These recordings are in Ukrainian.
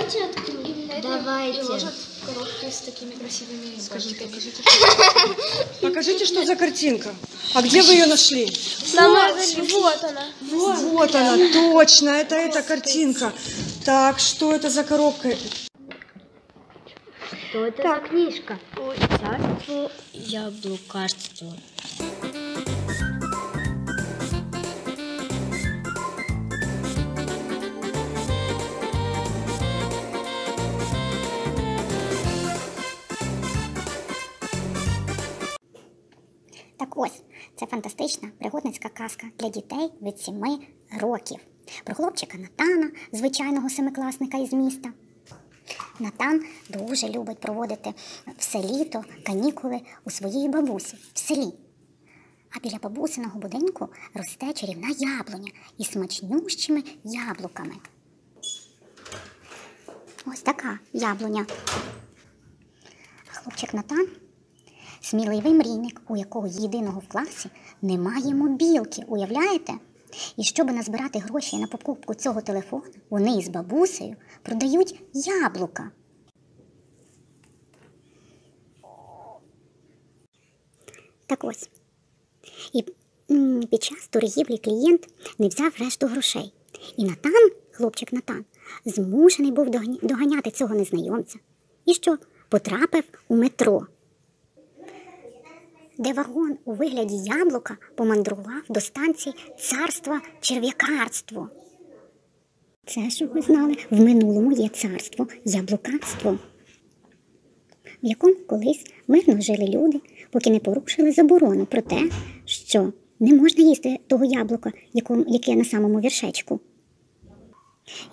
Давайте откроем. Давайте. коробку с такими красивыми Скажите, покажите. Покажите, что за картинка. А где вы ее нашли? Вот, вот она. Вот она, точно, это эта картинка. Так, что это за коробка? Что это за книжка? Царство яблукарства. Це фантастична пригодницька казка для дітей від 7 років. Про хлопчика Натана, звичайного семикласника із міста. Натан дуже любить проводити все літо канікули у своїй бабусі в селі. А біля бабусиного будинку росте чарівна яблуня із смачнющими яблуками. Ось така яблуня. Хлопчик Натан Сміливий мрійник, у якого єдиного в класі немає мобілки, уявляєте? І щоб назбирати гроші на покупку цього телефону, вони із бабусею продають яблука. Так ось. І під час торгівлі клієнт не взяв решту грошей. І Натан, хлопчик Натан, змушений був доганяти цього незнайомця. І що? Потрапив у метро де вагон у вигляді яблука помандрував до станції царства черв'якарство. Це, щоб ви знали, в минулому є царство яблукарство, в якому колись мирно жили люди, поки не порушили заборону про те, що не можна їсти того яблука, яке на самому віршечку.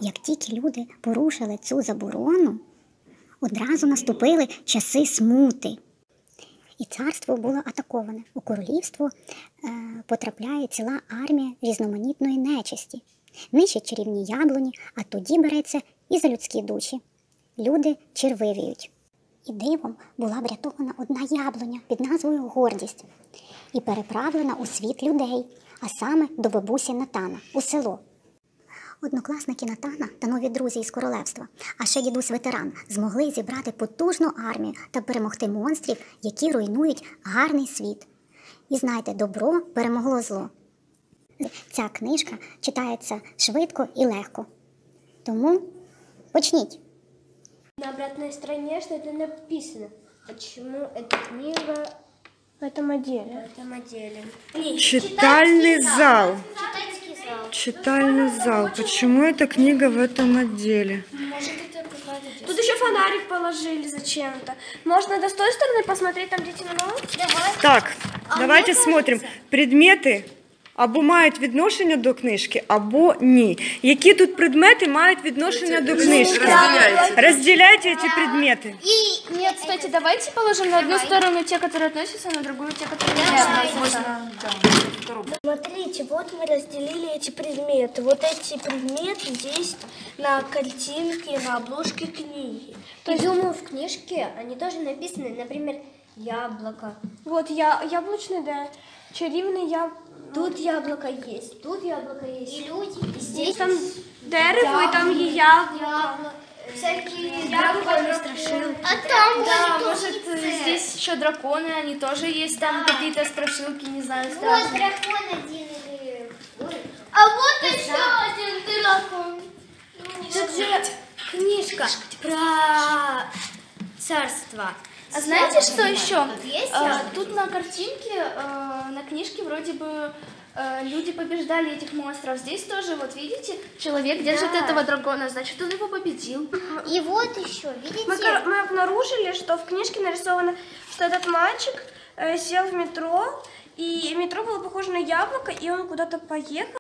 Як тільки люди порушили цю заборону, одразу наступили часи смути. І царство було атаковане. У королівство е, потрапляє ціла армія різноманітної нечисті, нищить чарівні яблуні, а тоді береться і за людські душі. Люди червивіють. І дивом була врятована одна яблуня під назвою Гордість і переправлена у світ людей, а саме до бабусі Натана у село. Однокласники Натана та нові друзі із королевства, а ще дідусь ветеран змогли зібрати потужну армію та перемогти монстрів, які руйнують гарний світ. І знайте, добро перемогло зло. Ця книжка читається швидко і легко. Тому почніть. На обратной стороне что-то написано. Почему эта книга в этом отделе? В этом отделе. Читальный зал. Читательский зал. Читальный зал. Почему эта книга в этом отделе? Тут еще фонарик положили зачем-то. Можно до с той стороны посмотреть, там дети Давай. Так, А давайте смотрим. Предмети або мають відношення до книжки, або ні. Які тут предмети мають відношення до книжки? Разделяйте. Розділяйте ці предмети. Нет, кстати, давайте положим на одну сторону те, которые относятся, на другую те, которые не относятся. Смотрите, вот мы разделили эти предметы. Вот эти предметы есть на картинке, на обложке книги. То есть, думаю, в книжке они тоже написаны, например, яблоко. Вот я, яблочный, да. Чарівний я... Тут яблоко есть, тут яблоко есть. И люди. И здесь Там дерево, и там є яблуко. всякие драконы страшилки. А там, да, может, здесь еще драконы, они тоже есть, там какие-то страшилки, не знаю, Вот страшные. дракон один или... А вот еще один дракон. Тут же книжка про царство. А знаете, что еще? А, тут на картинке, э, на книжке вроде бы э, люди побеждали этих монстров. Здесь тоже, вот видите, человек держит этого дракона, значит, он его победил. И вот еще, видите? Мы, мы обнаружили, что в книжке нарисовано, что этот мальчик э, сел в метро, и метро было похоже на яблоко, и он куда-то поехал.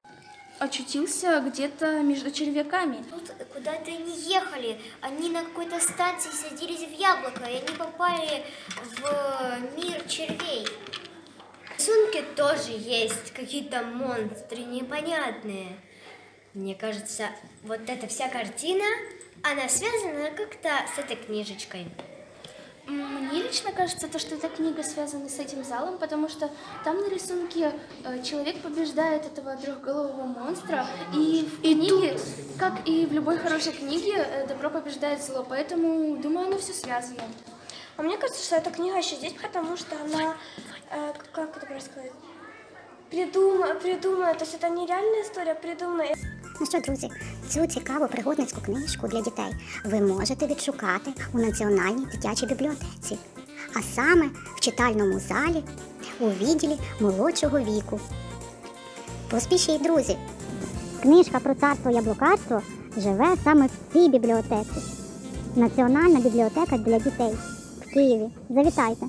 Очутился где-то между червяками. Тут куда-то они ехали. Они на какой-то станции садились в яблоко, и они попали в мир червей. В рисунке тоже есть какие-то монстры непонятные. Мне кажется, вот эта вся картина, она связана как-то с этой книжечкой М, Мне лично кажется, то, что эта книга связана с этим залом, потому что там на рисунке э, человек побеждает этого трехголового монстра, и в книге, как и в любой хорошей книге, э, добро побеждает зло, поэтому, думаю, оно все связано. А мне кажется, что эта книга еще здесь, потому что она, э, как это правильно сказать, придумана, придумана, то есть это не реальная история, а придумана. Ну що, друзі, цю цікаву пригодницьку книжку для дітей ви можете відшукати у Національній дитячій бібліотеці, А саме в читальному залі у відділі молодшого віку. Поспішіть, друзі! Книжка про царство яблукарство живе саме в цій бібліотеці. Національна бібліотека для дітей в Києві. Завітайте!